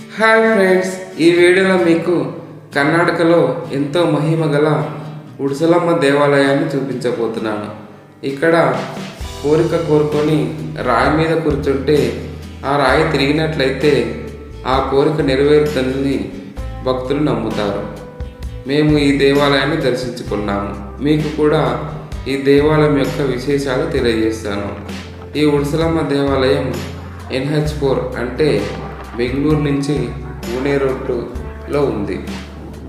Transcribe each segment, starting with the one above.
Hi friends ఈ వీడియోలో మీకు కర్ణాటకలో ఎంతో మహిమ గల ఉడుసలమ్మ దేవాలయాన్ని చూపించబోతున్నాను. ఇక్కడ కోరిక కోరుకొని రాయి మీద కూర్చుంటే ఆ రాయి తిరిగినట్లయితే ఆ కోరిక నెరవేరుతుందని భక్తులు నమ్ముతారు. మేము ఈ దేవాలయాన్ని దర్శించుకున్నాము. మీకు కూడా ఈ దేవాలయం యొక్క విశేషాలు తెలియజేస్తాను. ఈ ఉడుసలమ్మ దేవాలయం ఎన్హెచ్ ఫోర్ అంటే బెంగళూరు నుంచి పూణే రోడ్డులో ఉంది.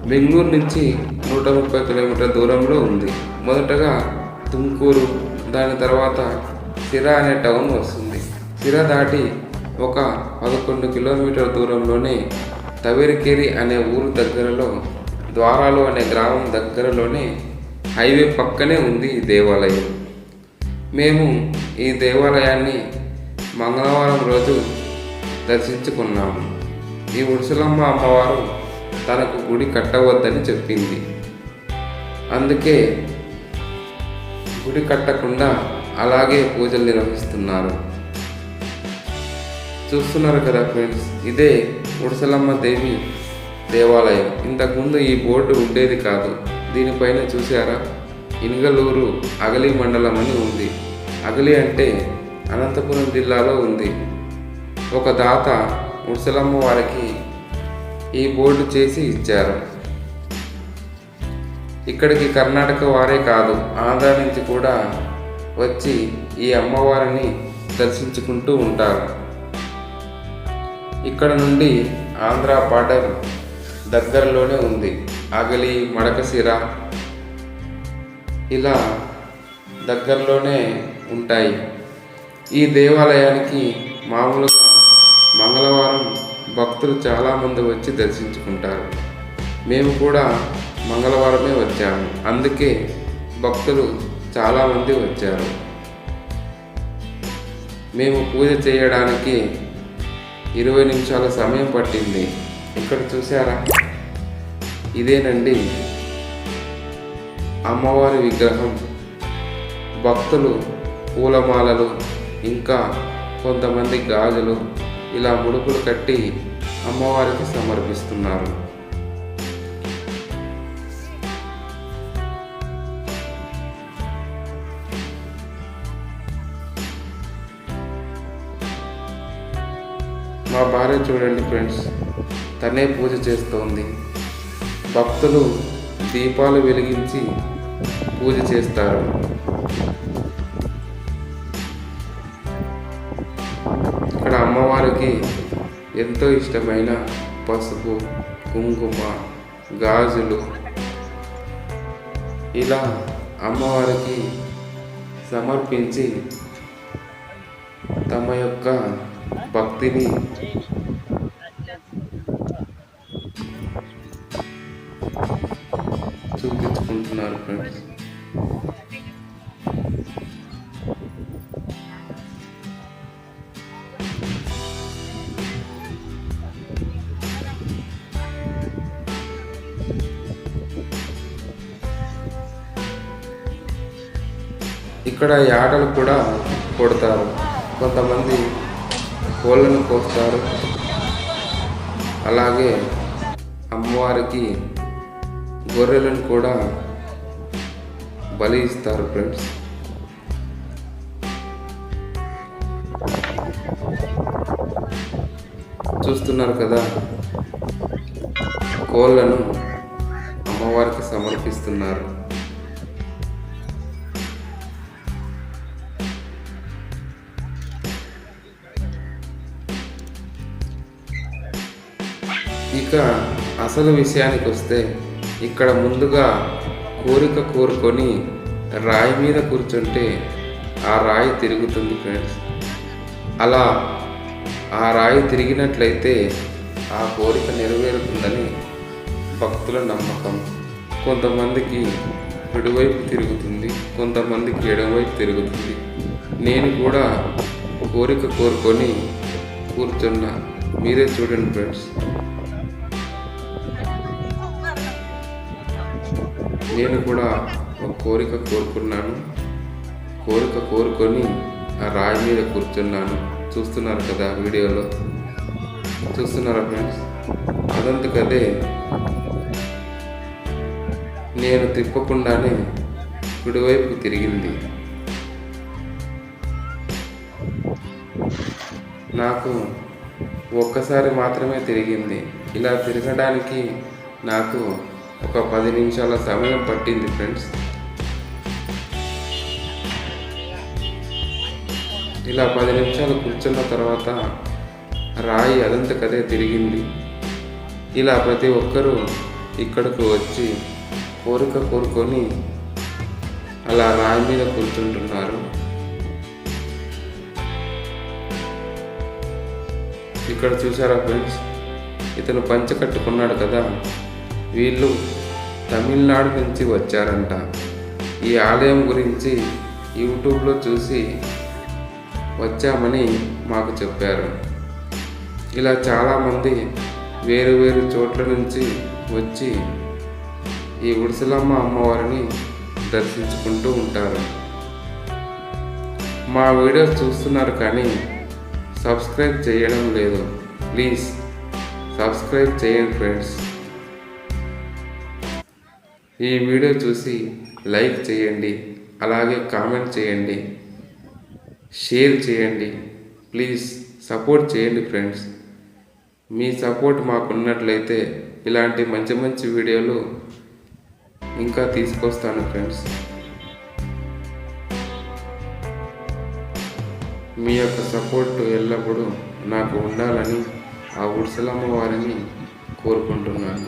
బెంగళూరు నుంచి నూట ముప్పై కిలోమీటర్ల దూరంలో ఉంది. మొదటగా తుమ్కూరు దాని తర్వాత సిరా అనే టౌన్ వస్తుంది. సిరా దాటి ఒక పదకొండు కిలోమీటర్ల దూరంలోనే తవేరికేరి అనే ఊరు దగ్గరలో ద్వారాలు అనే గ్రామం దగ్గరలోనే హైవే పక్కనే ఉంది ఈ దేవాలయం. మేము ఈ దేవాలయాన్ని మంగళవారం రోజు దర్శించుకున్నాము. ఈ ఉడుసలమ్మ అమ్మవారు తనకు గుడి కట్టవద్దని చెప్పింది. అందుకే గుడి కట్టకుండా అలాగే పూజలు నిర్వహిస్తున్నారు. చూస్తున్నారు కదా ఫ్రెండ్స్ ఇదే ఉడసలమ్మ దేవి దేవాలయం. ఇంతకుముందు ఈ బోర్డు ఉండేది కాదు. దీనిపైన చూసారా ఇనుగలూరు అగలి మండలం అని ఉంది. అగలి అంటే అనంతపురం జిల్లాలో ఉంది. ఒక దాత ముసలమ్మ వారికి ఈ బోర్డు చేసి ఇచ్చారు. ఇక్కడికి కర్ణాటక వారే కాదు ఆంధ్ర నుంచి కూడా వచ్చి ఈ అమ్మవారిని దర్శించుకుంటూ ఉంటారు. ఇక్కడ నుండి ఆంధ్ర బార్డర్ దగ్గరలోనే ఉంది. అగలి మడకసిర ఇలా దగ్గరలోనే ఉంటాయి. ఈ దేవాలయానికి మామూలుగా మంగళవారం భక్తులు చాలామంది వచ్చి దర్శించుకుంటారు. మేము కూడా మంగళవారమే వచ్చాము. అందుకే భక్తులు చాలామంది వచ్చారు. మేము పూజ చేయడానికి ఇరవై నిమిషాల సమయం పట్టింది. ఇక్కడ చూసారా ఇదేనండి అమ్మవారి విగ్రహం. భక్తులు పూలమాలలు ఇంకా కొంతమంది గాజులు ఇలా ముడుపులు కట్టి అమ్మవారికి సమర్పిస్తున్నారు. మా భార్య చూడండి ఫ్రెండ్స్ తనే పూజ చేస్తోంది. భక్తులు దీపాలు వెలిగించి పూజ చేస్తారు. ఎంతో ఇష్టమైన పసుపు కుంకుమ గాజులు. ఇలా అమ్మవారికి సమర్పించి తమ యొక్క భక్తిని చూపించుకుంటున్నారు ఫ్రెండ్స్. ఇక్కడ ఈ ఆటలు కూడా కొడతారు. కొంతమంది కోళ్ళను కోస్తారు. అలాగే అమ్మవారికి గొర్రెలను కూడా బలి ఇస్తారు ఫ్రెండ్స్. చూస్తున్నారు కదా కోళ్ళను అమ్మవారికి సమర్పిస్తున్నారు. ఇక అసలు విషయానికి వస్తే ఇక్కడ ముందుగా కోరిక కోరుకొని రాయి మీద కూర్చుంటే ఆ రాయి తిరుగుతుంది ఫ్రెండ్స్. అలా ఆ రాయి తిరిగినట్లయితే ఆ కోరిక నెరవేరుతుందని భక్తుల నమ్మకం. కొంతమందికి కుడివైపు తిరుగుతుంది కొంతమందికి ఎడమవైపు తిరుగుతుంది. నేను కూడా కోరిక కోరుకొని కూర్చున్నా. మీరే చూడండి ఫ్రెండ్స్. నేను కూడా ఒక కోరిక కోరుకున్నాను. కోరిక కోరుకొని ఆ రాయి మీద కూర్చున్నాను. చూస్తున్నారు కదా వీడియోలో. చూస్తున్నారా ఫ్రెండ్స్ అదంతకదే నేను తిప్పకుండానే కుడివైపు తిరిగింది. నాకు ఒక్కసారి మాత్రమే తిరిగింది. ఇలా తిరగడానికి నాకు ఒక పది నిమిషాల సమయం పట్టింది ఫ్రెండ్స్ ఇలా పది నిమిషాలు కూర్చున్న తర్వాత రాయి అదంతకదే తిరిగింది. ఇలా ప్రతి ఒక్కరూ ఇక్కడకు వచ్చి కోరిక కోరుకొని అలా రాయి మీద కూర్చుంటున్నారు. ఇక్కడ చూసారా ఫ్రెండ్స్ ఇతను పంచ కట్టుకున్నాడు కదా. వీళ్ళు తమిళనాడు నుంచి వచ్చారంట. ఈ ఆలయం గురించి యూట్యూబ్లో చూసి వచ్చామని మాకు చెప్పారు. ఇలా చాలామంది వేరు వేరు చోట్ల నుంచి వచ్చి ఈ ఉడిసలమ్మ అమ్మవారిని దర్శించుకుంటూ ఉంటారు. మా వీడియోస్ చూస్తున్నారు కానీ సబ్స్క్రైబ్ చేయడం లేదు. ప్లీజ్ సబ్స్క్రైబ్ చేయండి ఫ్రెండ్స్. ఈ వీడియో చూసి లైక్ చేయండి అలాగే కామెంట్ చేయండి షేర్ చేయండి ప్లీజ్ సపోర్ట్ చేయండి ఫ్రెండ్స్. మీ సపోర్ట్ మాకున్నట్లయితే ఇలాంటి మంచి మంచి వీడియోలు ఇంకా తీసుకొస్తాను ఫ్రెండ్స్. మీ యొక్క సపోర్ట్ ఎల్లప్పుడూ నాకు ఉండాలని ఆ ఉడ్సలమ్మ వారిని కోరుకుంటున్నాను.